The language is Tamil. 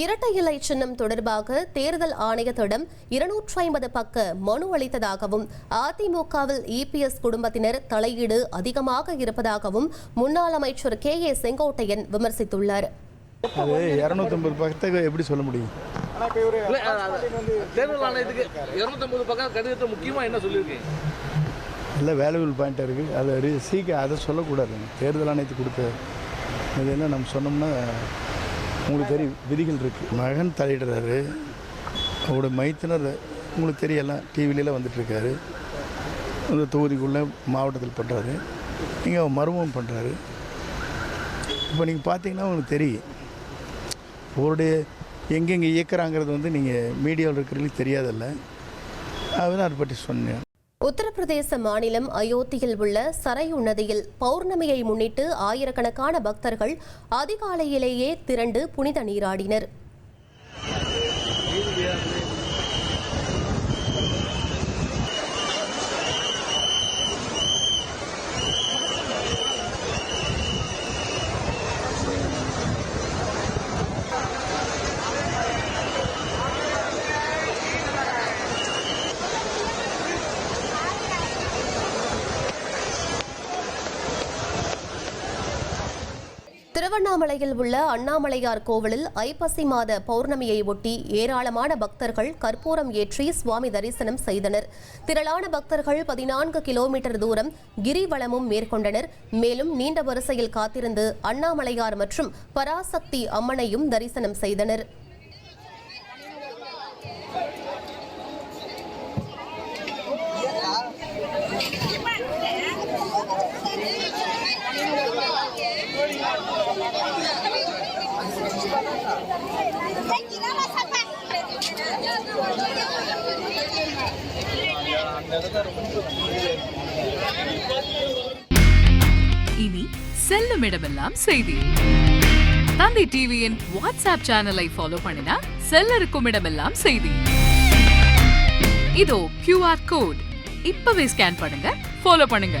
இரட்டை இலை சின்னம் தொடர்பாக தேர்தல் ஆணையத்திடம் இருநூற்றி ஐம்பது பக்க மனு அளித்ததாகவும் அதிமுகவில் இபிஎஸ் குடும்பத்தினர் தலையீடு அதிகமாக இருப்பதாகவும் முன்னாள் அமைச்சர் கே ஏ செங்கோட்டையன் விமர்சித்துள்ளார். அது இரநூத்தம்பது எப்படி சொல்ல முடியும்? தேர்தல் ஆணையத்துக்கு இருநூத்தம்பது பக்கம் கடிதத்தை முக்கியமா என்ன சொல்லியிருக்கீங்க? நல்ல வேல்யூபிள் பாயிண்ட்டாக இருக்குது அதை ரி சீக்கிரம் அதை சொல்லக்கூடாதுங்க தேர்தல் ஆணையத்துக்கு கொடுத்த இது என்ன நம்ம சொன்னோம்னா உங்களுக்கு தெரியும் விதிகள் இருக்குது மகன் தலையிடுறாரு. அவரோட மைத்தினர் உங்களுக்கு தெரியலாம் டிவிலெலாம் வந்துட்டுருக்காரு. அந்த தொகுதிக்குள்ளே மாவட்டத்தில் பண்ணுறாரு நீங்கள் அவர் மர்மம் பண்ணுறாரு இப்போ நீங்கள் பார்த்தீங்கன்னா உங்களுக்கு தெரியும். அவருடைய எங்கெங்கே இயக்குறாங்கிறது வந்து நீங்கள் மீடியாவில் இருக்கிறவங்களுக்கு தெரியாதல்ல. அதுதான் அதை பற்றி சொன்னேன். உத்தரப்பிரதேச மாநிலம் அயோத்தியில் உள்ள சரையு நதியில் பௌர்ணமியை முன்னிட்டு ஆயிரக்கணக்கான பக்தர்கள் அதிகாலையிலேயே திரண்டு புனித நீராடினர். திருவண்ணாமலையில் உள்ள அண்ணாமலையார் கோவிலில் ஐப்பசி மாத பௌர்ணமியை ஒட்டி ஏராளமான பக்தர்கள் கற்பூரம் ஏற்றி சுவாமி தரிசனம் செய்தனர். திரளான பக்தர்கள் பதினான்கு கிலோமீட்டர் தூரம் கிரிவலமும் மேற்கொண்டனர். மேலும் நீண்ட வரிசையில் காத்திருந்து அண்ணாமலையார் மற்றும் பராசக்தி அம்மனையும் தரிசனம் செய்தனர். இனி செல்லும் இடமெல்லாம் செய்தி. தந்தை டிவியின் வாட்ஸ்அப் சேனலை ஃபாலோ பண்ணினா செல்ல இருக்கும் இடமெல்லாம் செய்தி. இதோ கியூஆர் கோட் இப்பவே ஸ்கேன் பண்ணுங்க ஃபாலோ பண்ணுங்க.